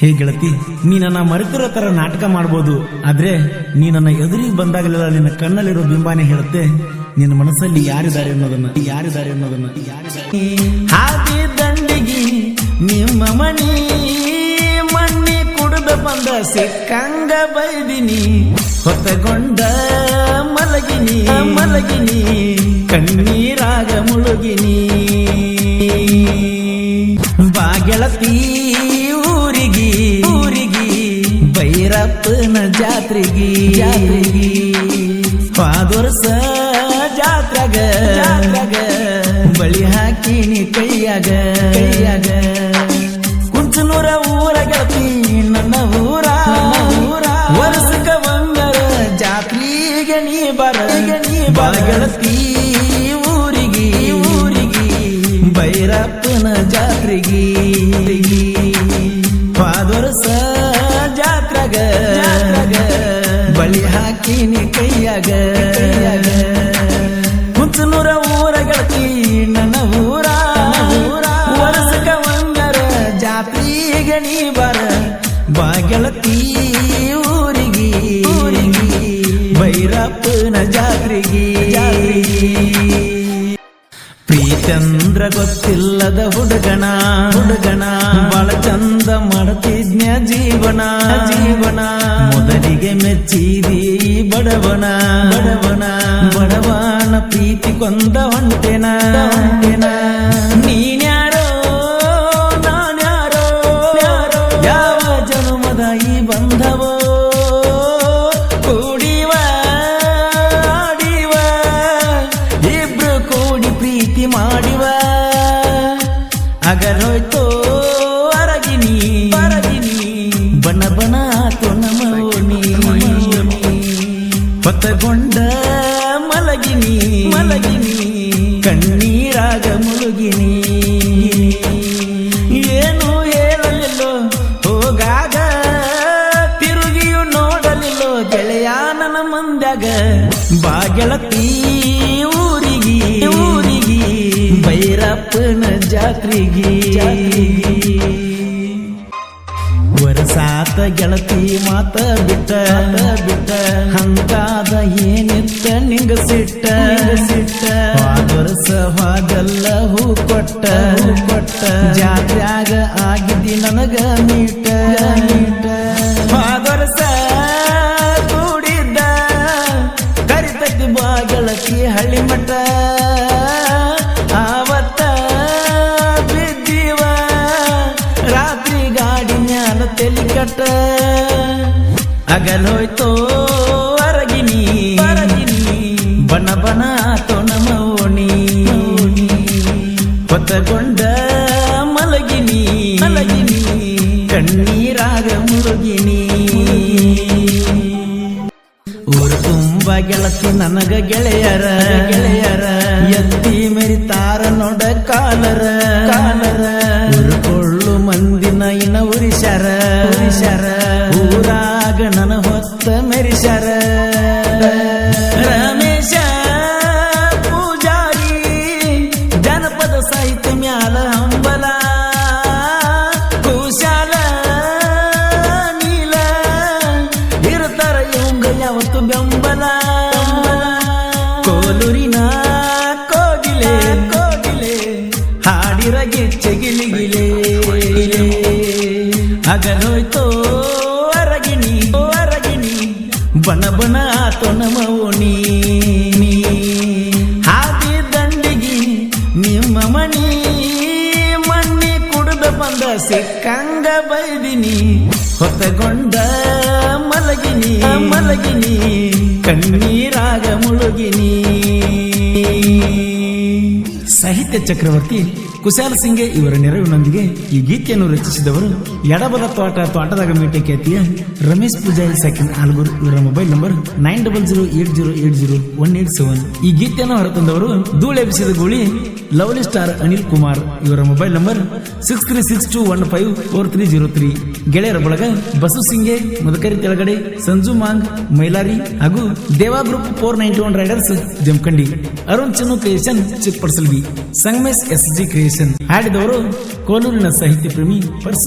ಹೇ ಗೆಳತಿ, ನೀ ನನ್ನ ಮರೆತಿರೋ ತರ ನಾಟಕ ಮಾಡ್ಬೋದು. ಆದ್ರೆ ನೀ ನನ್ನ ಎದುರಿಗೆ ಬಂದಾಗಲೆಲ್ಲ ನಿನ್ನ ಕಣ್ಣಲ್ಲಿರೋ ಬಿಂಬಾನೆ ಹೇಳುತ್ತೆ. ನಿನ್ನ ಮನಸ್ಸಲ್ಲಿ ಯಾರಿದ್ದಾರೆ ಅನ್ನೋದನ್ನ ಯಾರಿದ್ದಾರೆ ಅನ್ನೋದನ್ನ ಹಾದಿ ದಂಡಿಗಿ ನಿಮ್ಮ ಮಣಿ, ಮಣ್ಣಿ ಕುಡಿದ ಬಂದ ಸಿಕ್ಕಂಗ ಬೈದಿನಿ. ಹೊತ್ತಗೊಂಡ ಮಲಗಿನಿ ಮಲಗಿನಿ. ಕಣ್ಣೀರಾಗ ಮುಳುಗಿನಿ. ಬಾಗೆಳತಿ ಊರಿಗಿ ಊರಿಗಿ. ಭೈರಪ್ಪನ ಜಾತ್ರೆಗಿ. ಜಾತ್ರೆಗಿ. ಪಾದೊರ್ಸ ಜಾತ್ರಗ. ಜಾತ್ರೆಗ. ಬಳಿ ಹಾಕಿನಿ ಕೈಯಾಗ. ಕೈಯಾಗ. ಕುಂಚನೂರ ಊರ ಗೆಳತಿ ನನ್ನ ಊರ. ಊರ. ವರ್ಷಕ ಬಂದರ. ಜಾತ್ರೆಗೆ ನೀ ಬರ. ನೀ ಬರ. ಗೆಳತಿ ಊರಿಗಿ. ಊರಿಗಿ. ಭೈರಪ್ಪನ ಜಾತ್ರೆಗಿ. ಪಾದೊರಸ ಜಾತ್ರೆಗ ಬಳಿ ಹಾಕಿನಿ ಕೈಯಾಗ. ಕುಂಚನೂರ ಊರ ಗೆಳತಿ ನನ್ನ ಊರ. ಊರ ಬಂದರ ಜಾತ್ರೆಗೆ ನೀ ಬರ. ಬಾ ಗೆಳತಿ ಊರಿಗಿ. ಊರಿಗಿ ಭೈರಪ್ಪನ ಜಾತ್ರಿಗಿ ಜಾತ್ರೆಗಿ. ಪ್ರೀತಂದ್ರ ಗೊತ್ತಿಲ್ಲದ ಹುಡುಗಣ ಹುಡುಗಣ ಬಾಳ ಚಂದ ಮಾಡ್ತಿದ್ನ ಜೀವನ. ಜೀವನ. ಮೊದಲಿಗೆ ಮೆಚ್ಚಿದಿ ಬಡವನ. ಬಡವನ. ಬಡವನ ಪ್ರೀತಿ ಕೊಂದ ಹೊಂಟೆನ. ಹೊಂಟೆನ. ಆತು ನಮೋನಿ ಹೊತ್ತಗೊಂಡ ಮಲಗಿನಿ ಮಲಗಿನಿ ಕಣ್ಣೀರಾಗ ಮುಳುಗಿನಿ. ಏನು ಹೇಳಲಿಲ್ಲೋ, ಹೋಗಾಗ ತಿರುಗಿಯು ನೋಡಲಿಲ್ಲೋ, ಗೆಳೆಯ ನನ್ನ ಮಂದ್ಯಾಗ ಬಾಗೆಳತಿ ಊರಿಗಿ ಊರಿಗಿ, ಭೈರಪ್ಪನ ಜಾತ್ರೆಗಿ. ವರಸಾತ ಗೆಳತಿ ಮಾತ ಬಿಟ್ಟ ಬಿಟ್ಟ ಹಂಗಾದ ಏನಿತ್ತ ನಿಂಗ ಸಿಟ್ಟ. ಸಿಟ್ಟ ವರ್ಷ ಹೂ ಕೊಟ್ಟ. ಕೊಟ್ಟ ಜಾತ್ರೆಯಾಗ ಆಗಿದ್ದಿ ನನಗ ನೀಟ ಕಟ್ಟ ಅಗಲೋಯ್ತೋ ಅರಗಿನಿ. ಬನ ಬಣ ಬಣ ಓನಿ ಹೊತ್ತಗೊಂಡ ಮಲಗಿನಿ ಮಲಗಿನಿ. ಕಣ್ಣೀರಾಗ ಮುರುಗಿನಿ. ಊರು ತುಂಬ ಗೆಳತಿ ನನಗ ಗೆಳೆಯರ. ಗೆಳೆಯರ ಎತ್ತಿ ಮೆರಿತಾರ ನೋಡ ಕಾಲರ ಕಾಲರ. ಉರಿಶರ ಊರಾಗ ನನ ಹೊತ್ತ ಮೆರಿಶರ ಬಣ ಬಣ ನೀ ಹಾದಿ ದಂಡಿಗೆ ನಿಮ್ಮ ಮಣಿ, ಮಣ್ಣಿ ಕುಡಿದ ಬಂದ ಸಿಕ್ಕಂಗ ಬೈದಿನಿ. ಹೊತ್ತಗೊಂಡ ಮಲಗಿನಿ ಮಲಗಿನಿ. ಕಣ್ಣೀರಾಗ ಮುಳುಗಿನಿ. ಸಾಹಿತ್ಯ ಚಕ್ರವರ್ತಿ. ಕುಶಾಲ ಸಿಂಗೆ ಇವರ ನೆರವಿನೊಂದಿಗೆ ಈ ಗೀತೆಯನ್ನು ರಚಿಸಿದವರು ಎಡಬಲ ತೋಟ ತೋಟದಾಗ ಮೀಟೆ ಖ್ಯಾತಿಯ ರಮೇಶ್ ಪೂಜಾರಿ ಸೆಕೆಂಡ್ ಆಲ್ಗೂರ್. ಇವರ mobile number nine double zero eight zero eight zero one eight seven. ಈ ಗೀತೆಯನ್ನು ಹೊರತಂದವರು ಧೂಳೆಬ್ಬಿಸಿದ ಗೋಳಿ ಲವ್ಲಿ ಸ್ಟಾರ್ ಅನಿಲ್ ಕುಮಾರ್. ಇವರ mobile number six three six two one five four three zero three. ಗೆಳೆಯರ ಬಳಗ ಬಸು ಸಿಂಗೆ ಮದಕರಿ ತೆಳಗಡೆ ಸಂಜು ಮಾಂಗ್, ಮೈಲಾರಿ ಹಾಗೂ Deva group four ninety one riders Jamkhandi Arun Channu creation ಚಿಕ್ಕಪಡಿಸಲ್ವಿ. Sangamesh, S G creation ಹಾಡಿದವರು ಕೋಲೂರಿನ ಸಾಹಿತ್ಯ ಪ್ರೇಮಿ ಪರ್ಸು